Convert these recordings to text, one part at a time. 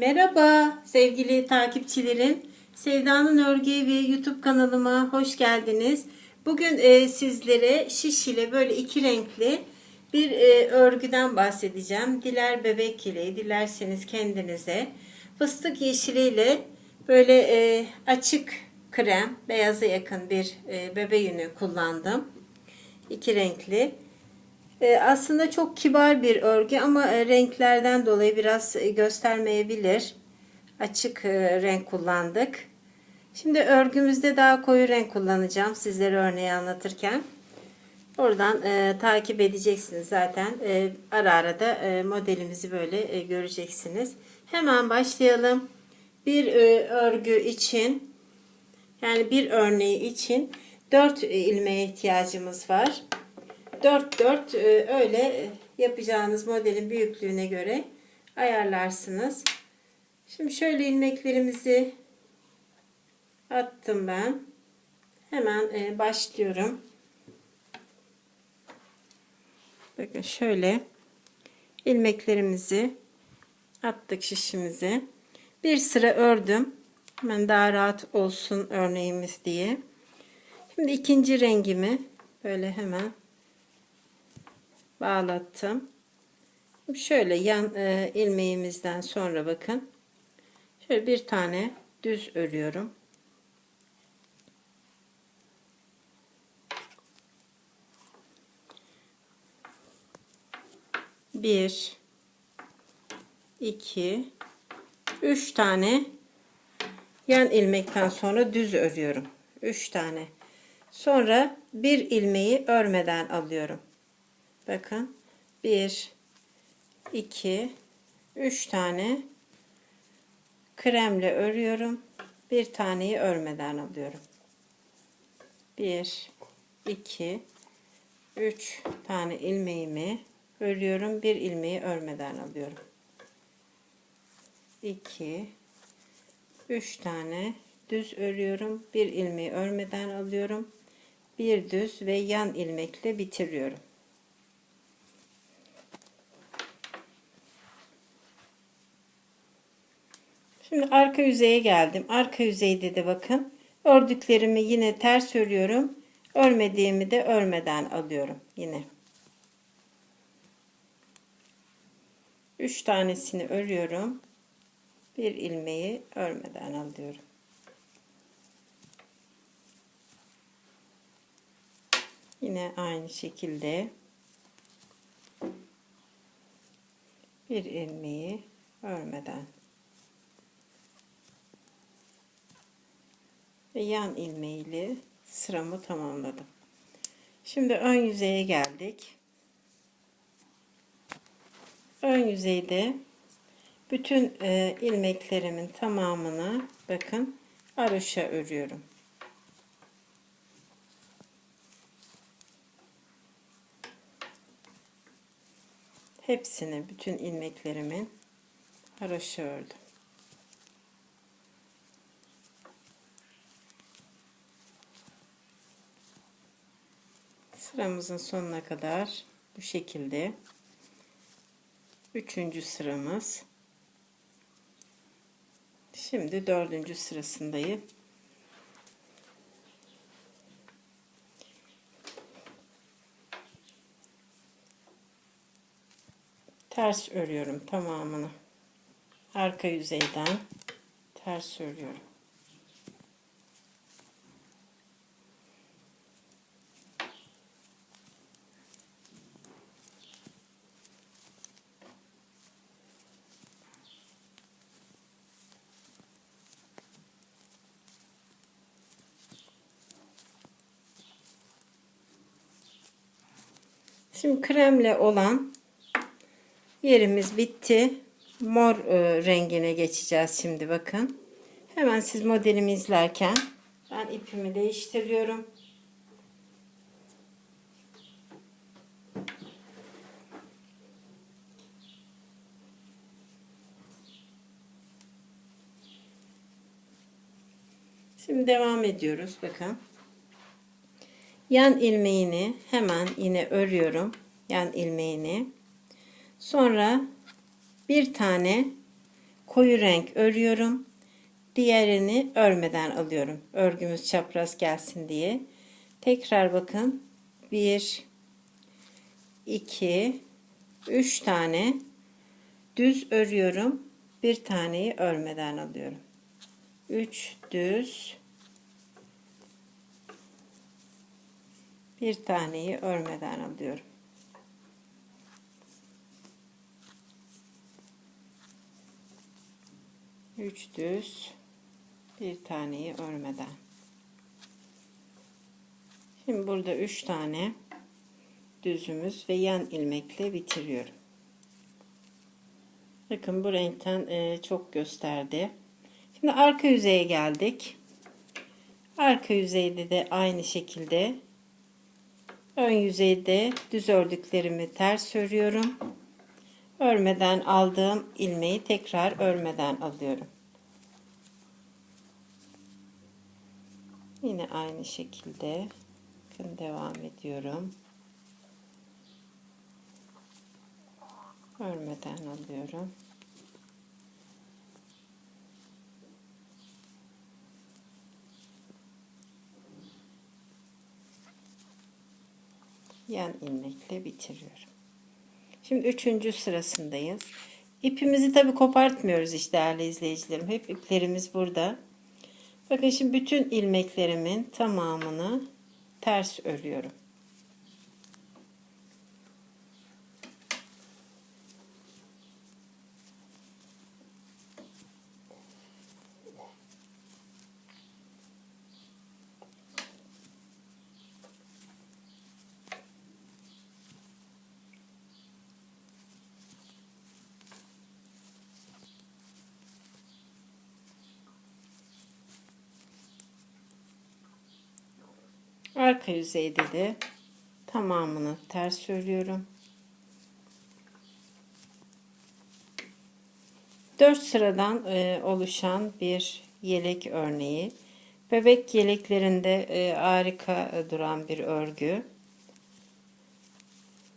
Merhaba sevgili takipçilerim. Sevda'nın Örgü ve YouTube kanalıma hoş geldiniz. Bugün e, sizlere şiş ile böyle iki renkli bir e, örgüden bahsedeceğim. Diler bebek ile, dilerseniz kendinize. Fıstık yeşiliyle böyle e, açık krem, beyaza yakın bir e, bebe yünü kullandım. İki renkli. E, aslında çok kibar bir örgü ama e, renklerden dolayı biraz e, göstermeyebilir. Açık renk kullandık. Şimdi örgümüzde daha koyu renk kullanacağım sizlere örneği anlatırken. Oradan e, takip edeceksiniz zaten. E, ara ara da e, modelimizi böyle e, göreceksiniz. Hemen başlayalım. Bir e, örgü için yani bir örneği için 4 ilmeğe ihtiyacımız var. 4 4 e, öyle yapacağınız modelin büyüklüğüne göre ayarlarsınız. Şimdi şöyle ilmeklerimizi attım ben. Hemen e, başlıyorum. Bakın şöyle ilmeklerimizi attık şişimizi. Bir sıra ördüm. Hemen daha rahat olsun örneğimiz diye. Şimdi ikinci rengimi böyle hemen bağlattım. Şöyle yan e, ilmeğimizden sonra bakın. Şöyle bir tane düz örüyorum. Bir, iki, üç tane yan ilmekten sonra düz örüyorum. Üç tane. Sonra bir ilmeği örmeden alıyorum. Bakın. 1 2 3 tane kremle örüyorum. Bir taneyi örmeden alıyorum. 1 2 3 tane ilmeğimi örüyorum. Bir ilmeği örmeden alıyorum. 2 3 tane düz örüyorum. Bir ilmeği örmeden alıyorum. Bir düz ve yan ilmekle bitiriyorum. Şimdi arka yüzeye geldim. Arka yüzeyde de bakın. Ördüklerimi yine ters örüyorum. Örmediğimi de örmeden alıyorum. Yine. 3 tanesini örüyorum. Bir ilmeği örmeden alıyorum. Yine aynı şekilde bir ilmeği örmeden ve yan ilmeğiyle sıramı tamamladım. Şimdi ön yüzeye geldik. Ön yüzeyde bütün e, ilmeklerimin tamamını bakın aroşa örüyorum. Hepsini bütün ilmeklerimin haroşa ördüm. Sıramızın sonuna kadar bu şekilde. Üçüncü sıramız. Şimdi dördüncü sırasındayım. Ters örüyorum tamamını. Arka yüzeyden ters örüyorum. Şimdi kremle olan yerimiz bitti. Mor e, rengine geçeceğiz şimdi bakın. Hemen siz modelimi izlerken ben ipimi değiştiriyorum. Şimdi devam ediyoruz bakın yan ilmeğini hemen yine örüyorum yan ilmeğini sonra bir tane koyu renk örüyorum. Diğerini örmeden alıyorum. Örgümüz çapraz gelsin diye. Tekrar bakın. 1 2 3 tane düz örüyorum. Bir taneyi örmeden alıyorum. 3 düz bir taneyi örmeden alıyorum. Üç düz bir taneyi örmeden. Şimdi burada üç tane düzümüz ve yan ilmekle bitiriyorum. Bakın bu renkten e, çok gösterdi. Şimdi arka yüzeye geldik. Arka yüzeyde de aynı şekilde ön yüzeyde düz ördüklerimi ters örüyorum. Örmeden aldığım ilmeği tekrar örmeden alıyorum. Yine aynı şekilde bakın devam ediyorum. Örmeden alıyorum. Yan ilmekle bitiriyorum. Şimdi üçüncü sırasındayız. İpimizi tabi kopartmıyoruz işte değerli izleyicilerim. Hep iplerimiz burada. Bakın şimdi bütün ilmeklerimin tamamını ters örüyorum. Arka yüzeyde de tamamını ters örüyorum. 4 sıradan e, oluşan bir yelek örneği. Bebek yeleklerinde e, harika duran bir örgü.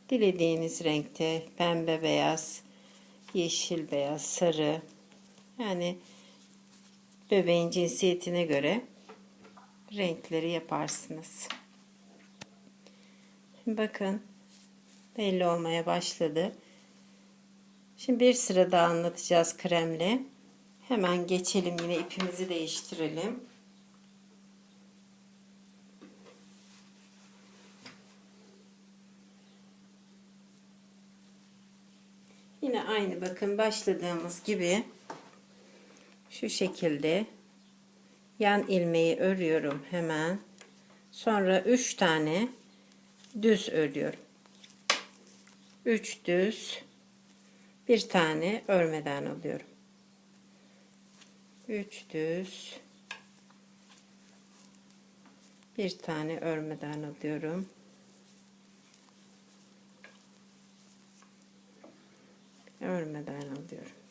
Dilediğiniz renkte pembe beyaz, yeşil beyaz, sarı yani bebeğin cinsiyetine göre renkleri yaparsınız. Bakın belli olmaya başladı. Şimdi bir sıra daha anlatacağız kremle. Hemen geçelim yine ipimizi değiştirelim. Yine aynı bakın başladığımız gibi şu şekilde yan ilmeği örüyorum hemen. Sonra 3 tane düz örüyorum. 3 düz bir tane örmeden alıyorum. 3 düz bir tane örmeden alıyorum. Örmeden alıyorum.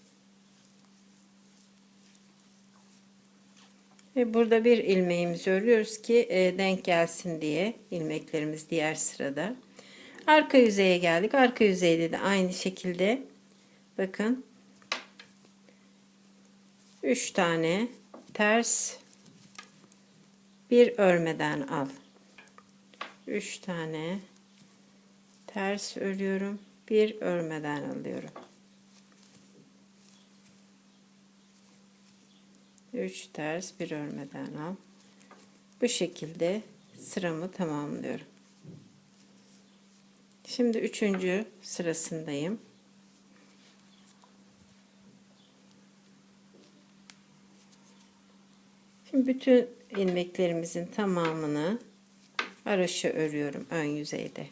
Ve burada bir ilmeğimizi örüyoruz ki e, denk gelsin diye ilmeklerimiz diğer sırada. Arka yüzeye geldik. Arka yüzeyde de aynı şekilde bakın 3 tane ters bir örmeden al. 3 tane ters örüyorum. Bir örmeden alıyorum. 3 ters bir örmeden al. Bu şekilde sıramı tamamlıyorum. Şimdi üçüncü sırasındayım. Şimdi bütün ilmeklerimizin tamamını araşı örüyorum ön yüzeyde.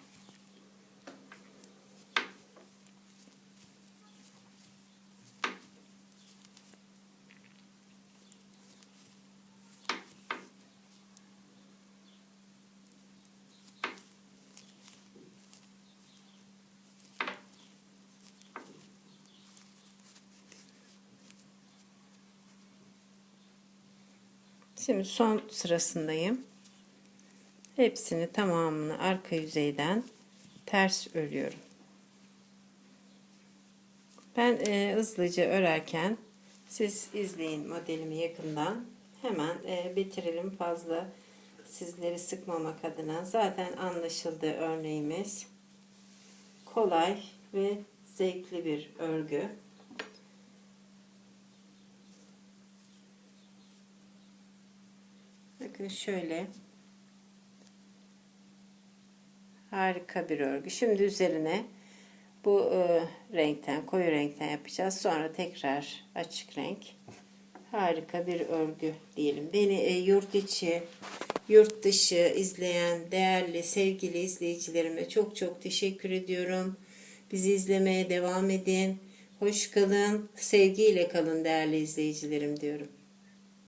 Şimdi son sırasındayım. Hepsini tamamını arka yüzeyden ters örüyorum. Ben e, hızlıca örerken Siz izleyin modelimi yakından. Hemen e, bitirelim fazla sizleri sıkmamak adına. Zaten anlaşıldı örneğimiz. Kolay ve zevkli bir örgü. Bakın şöyle. Harika bir örgü. Şimdi üzerine bu e, renkten, koyu renkten yapacağız. Sonra tekrar açık renk. Harika bir örgü diyelim. Beni e, yurt içi, yurt dışı izleyen değerli, sevgili izleyicilerime çok çok teşekkür ediyorum. Bizi izlemeye devam edin. Hoş kalın, sevgiyle kalın değerli izleyicilerim diyorum.